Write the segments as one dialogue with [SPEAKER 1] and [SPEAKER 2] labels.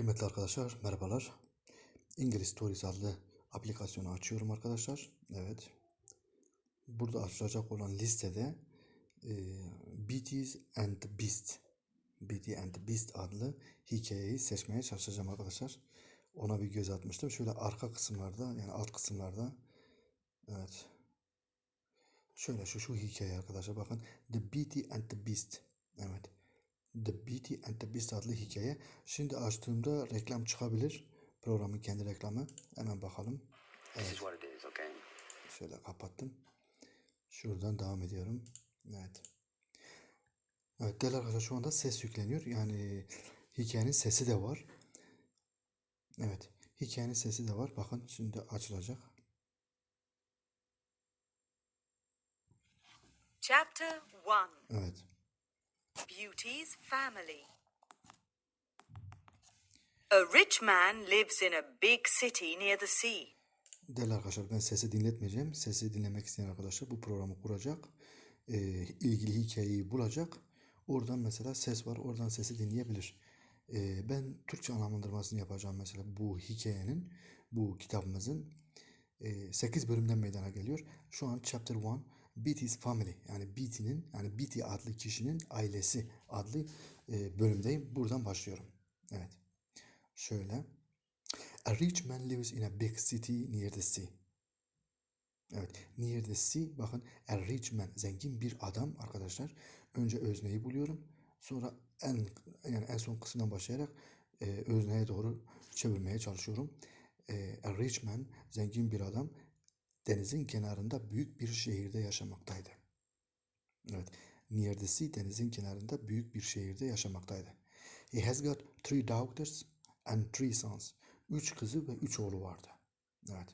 [SPEAKER 1] Kıymetli arkadaşlar merhabalar. İngiliz Stories adlı aplikasyonu açıyorum arkadaşlar. Evet. Burada açılacak olan listede e, Beauties and Beast Beauty and Beast adlı hikayeyi seçmeye çalışacağım arkadaşlar. Ona bir göz atmıştım. Şöyle arka kısımlarda yani alt kısımlarda evet. Şöyle şu şu hikaye arkadaşlar bakın. The Beauty and the Beast. Evet. The Beauty and the Beast adlı hikaye. Şimdi açtığımda reklam çıkabilir. Programın kendi reklamı. Hemen bakalım.
[SPEAKER 2] This is what it is, okay?
[SPEAKER 1] Şöyle kapattım. Şuradan devam ediyorum. Evet. Evet değerli arkadaşlar şu anda ses yükleniyor. Yani hikayenin sesi de var. Evet. Hikayenin sesi de var. Bakın şimdi açılacak.
[SPEAKER 3] Chapter 1
[SPEAKER 1] Evet.
[SPEAKER 3] Beauty's Family. A rich man lives in a big city near the sea.
[SPEAKER 1] Değerli arkadaşlar ben sesi dinletmeyeceğim. Sesi dinlemek isteyen arkadaşlar bu programı kuracak. Ee, ilgili hikayeyi bulacak. Oradan mesela ses var. Oradan sesi dinleyebilir. Ee, ben Türkçe anlamlandırmasını yapacağım mesela bu hikayenin, bu kitabımızın. 8 bölümden meydana geliyor. Şu an chapter 1 Beatty's Family yani Beatty'nin yani Beatty adlı kişinin ailesi adlı e, bölümdeyim. Buradan başlıyorum. Evet. Şöyle. A rich man lives in a big city near the sea. Evet, near the sea. Bakın, a rich man, zengin bir adam arkadaşlar. Önce özneyi buluyorum. Sonra en yani en son kısımdan başlayarak e, özneye doğru çevirmeye çalışıyorum. E, a rich man, zengin bir adam denizin kenarında büyük bir şehirde yaşamaktaydı. Evet, sea denizin kenarında büyük bir şehirde yaşamaktaydı. He has got three daughters and three sons. Üç kızı ve üç oğlu vardı. Evet.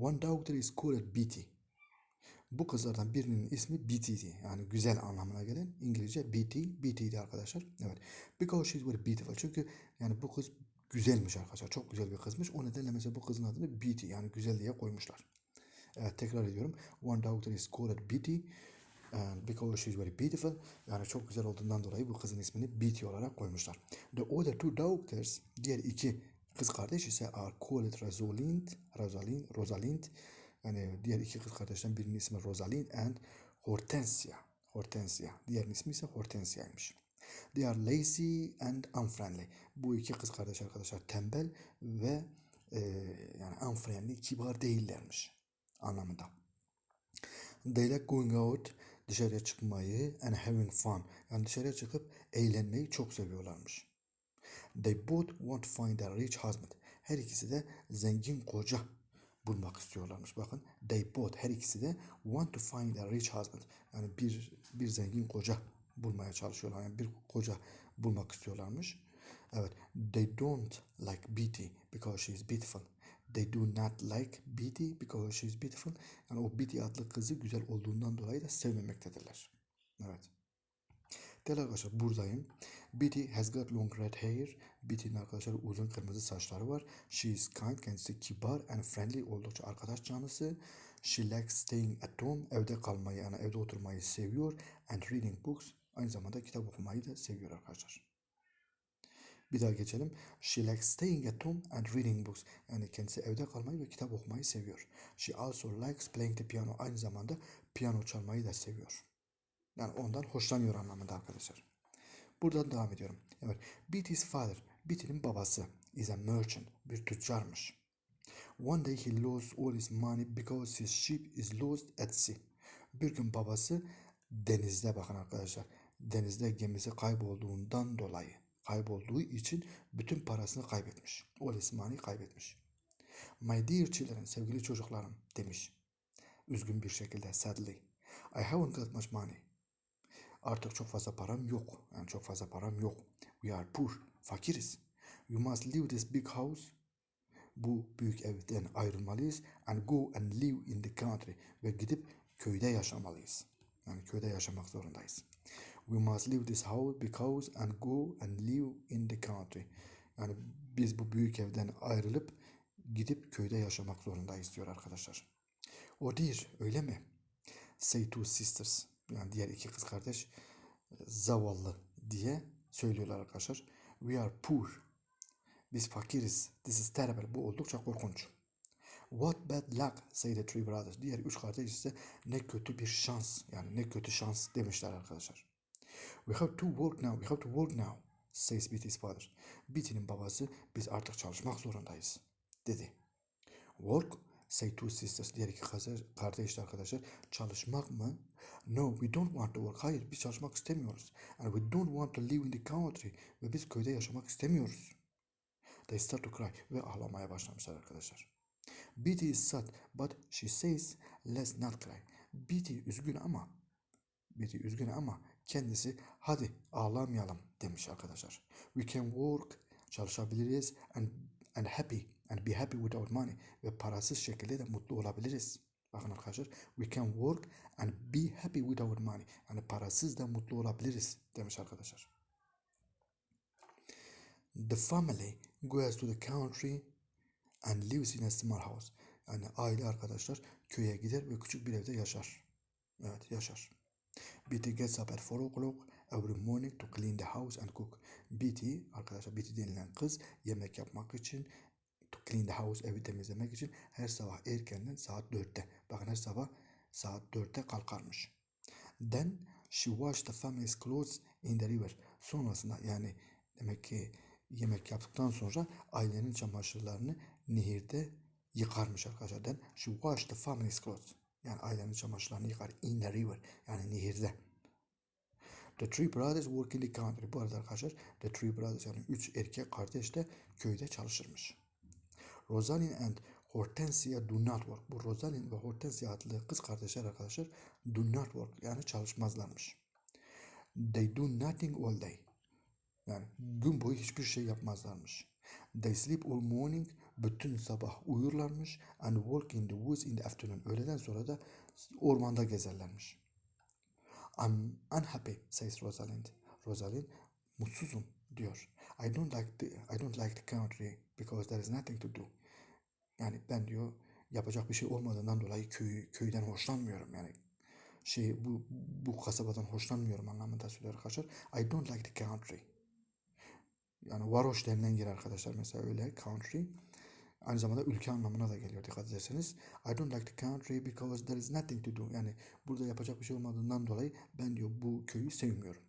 [SPEAKER 1] One daughter is called Beatty. Bu kızlardan birinin ismi Beatty'di. Yani güzel anlamına gelen İngilizce Beatty, Beatty'di arkadaşlar. Evet. Because she's very beautiful. Çünkü yani bu kız güzelmiş arkadaşlar. Çok güzel bir kızmış. O nedenle mesela bu kızın adını Beatty yani güzel diye koymuşlar. Evet tekrar ediyorum. One daughter is called Beatty. And because she's very beautiful. Yani çok güzel olduğundan dolayı bu kızın ismini Beatty olarak koymuşlar. The other two daughters, diğer iki kız kardeş ise are called Rosalind, Rosalind, Rosalind. Yani diğer iki kız kardeşten birinin ismi Rosalind and Hortensia. Hortensia. Diğerinin ismi ise Hortensia'ymış. They are lazy and unfriendly. Bu iki kız kardeş arkadaşlar tembel ve e, yani unfriendly, kibar değillermiş anlamında. They like going out, dışarıya çıkmayı and having fun. Yani dışarıya çıkıp eğlenmeyi çok seviyorlarmış. They both want to find a rich husband. Her ikisi de zengin koca bulmak istiyorlarmış. Bakın they both her ikisi de want to find a rich husband. Yani bir bir zengin koca bulmaya çalışıyorlar. Yani bir koca bulmak istiyorlarmış. Evet. They don't like Beatty because she is beautiful. They do not like Beatty because she is beautiful. Yani o Beatty adlı kızı güzel olduğundan dolayı da sevmemektedirler. Evet. Değerli arkadaşlar buradayım. Beatty has got long red hair. Beatty'nin arkadaşlar uzun kırmızı saçları var. She is kind, kendisi kibar and friendly, oldukça arkadaş canlısı. She likes staying at home, evde kalmayı yani evde oturmayı seviyor. And reading books, aynı zamanda kitap okumayı da seviyor arkadaşlar. Bir daha geçelim. She likes staying at home and reading books. Yani kendisi evde kalmayı ve kitap okumayı seviyor. She also likes playing the piano. Aynı zamanda piyano çalmayı da seviyor. Yani ondan hoşlanıyor anlamında arkadaşlar. Buradan devam ediyorum. Evet. Beatty's father, Beatty'nin babası is a merchant, bir tüccarmış. One day he lost all his money because his ship is lost at sea. Bir gün babası denizde bakın arkadaşlar. Denizde gemisi kaybolduğundan dolayı, kaybolduğu için bütün parasını kaybetmiş. His money kaybetmiş. My dear children, sevgili çocuklarım demiş. Üzgün bir şekilde sadly. I haven't got much money. Artık çok fazla param yok. Yani çok fazla param yok. We are poor. Fakiriz. You must leave this big house. Bu büyük evden ayrılmalıyız. And go and live in the country. Ve gidip köyde yaşamalıyız. Yani köyde yaşamak zorundayız. We must leave this house because and go and live in the country. Yani biz bu büyük evden ayrılıp gidip köyde yaşamak zorundayız diyor arkadaşlar. O dear öyle mi? Say two sisters. Yani diğer iki kız kardeş zavallı diye söylüyorlar arkadaşlar. We are poor. Biz fakiriz. This is terrible. Bu oldukça korkunç. What bad luck say the three brothers. Diğer üç kardeş ise ne kötü bir şans. Yani ne kötü şans demişler arkadaşlar. We have to work now. We have to work now. Says Beatty's father. Beatty'nin babası biz artık çalışmak zorundayız. Dedi. Work say two sisters. Diğer iki kardeş, kardeşler arkadaşlar. Çalışmak mı? No, we don't want to work. Hayır, biz çalışmak istemiyoruz. And we don't want to live in the country. Ve biz köyde yaşamak istemiyoruz. They start to cry. Ve ağlamaya başlamışlar arkadaşlar. Beatty is sad, but she says let's not cry. Beatty üzgün ama Beatty üzgün ama kendisi hadi ağlamayalım demiş arkadaşlar. We can work çalışabiliriz and and happy and be happy with our money ve parasız şekilde de mutlu olabiliriz. Bakın arkadaşlar we can work and be happy with our money. Yani parasız da mutlu olabiliriz demiş arkadaşlar. The family goes to the country and lives in a small house. Yani aile arkadaşlar köye gider ve küçük bir evde yaşar. Evet yaşar. Betty gets up at 4 o'clock every morning to clean the house and cook. Betty arkadaşlar Betty denilen kız yemek yapmak için to clean the house evi temizlemek için her sabah erkenden saat 4'te. Bakın her sabah saat 4'te kalkarmış. Then she washed the family's clothes in the river. Sonrasında yani demek ki yemek yaptıktan sonra ailenin çamaşırlarını nehirde yıkarmış arkadaşlar. Then she washed the family's clothes. Yani ailenin çamaşırlarını yıkar in the river. Yani nehirde. The three brothers work in the country. Bu arada arkadaşlar the three brothers yani üç erkek kardeş de köyde çalışırmış. Rosalind and Hortensia do not work. Bu Rosalind ve Hortensia adlı kız kardeşler arkadaşlar do not work yani çalışmazlarmış. They do nothing all day. Yani gün boyu hiçbir şey yapmazlarmış. They sleep all morning. Bütün sabah uyurlarmış. And walk in the woods in the afternoon. Öğleden sonra da ormanda gezerlermiş. I'm unhappy says Rosalind. Rosalind mutsuzum diyor. I don't like the I don't like the country because there is nothing to do. Yani ben diyor yapacak bir şey olmadığından dolayı köy, köyden hoşlanmıyorum yani şey bu bu kasabadan hoşlanmıyorum anlamında söylüyor arkadaşlar. I don't like the country. Yani varoş denilen yer arkadaşlar mesela öyle country. Aynı zamanda ülke anlamına da geliyor dikkat ederseniz. I don't like the country because there is nothing to do. Yani burada yapacak bir şey olmadığından dolayı ben diyor bu köyü sevmiyorum.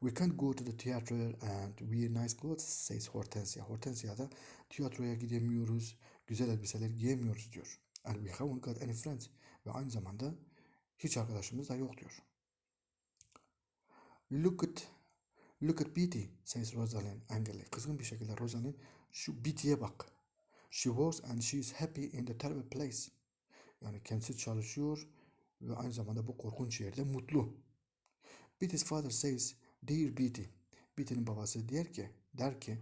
[SPEAKER 1] We can't go to the theater and wear nice clothes says Hortensia. Hortensia da tiyatroya gidemiyoruz, güzel elbiseler giyemiyoruz diyor. And we haven't got any friends. Ve aynı zamanda hiç arkadaşımız da yok diyor. Look at Look at Beatty says Rosalind angrily. Kızgın bir şekilde Rosalind şu Beatty'ye bak. She works and she is happy in the terrible place. Yani kendisi çalışıyor ve aynı zamanda bu korkunç yerde mutlu. Beatty's father says, Dear Beatty. Beatty'nin babası der ki, der ki,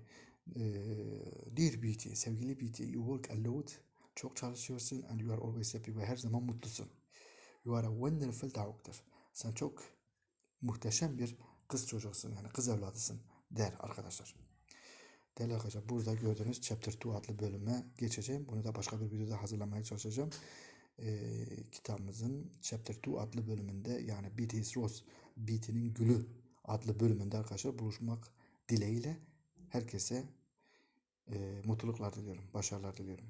[SPEAKER 1] eee, Dear Beatty, sevgili Beatty, you work a lot, çok çalışıyorsun and you are always happy ve her zaman mutlusun. You are a wonderful daughter. Sen çok muhteşem bir kız çocuksun yani kız evladısın der arkadaşlar. Değerli arkadaşlar burada gördüğünüz Chapter 2 adlı bölüme geçeceğim. Bunu da başka bir videoda hazırlamaya çalışacağım. Ee, kitabımızın Chapter 2 adlı bölümünde yani Beatty's Rose, Beatty'nin Gülü adlı bölümünde arkadaşlar buluşmak dileğiyle herkese e, mutluluklar diliyorum, başarılar diliyorum.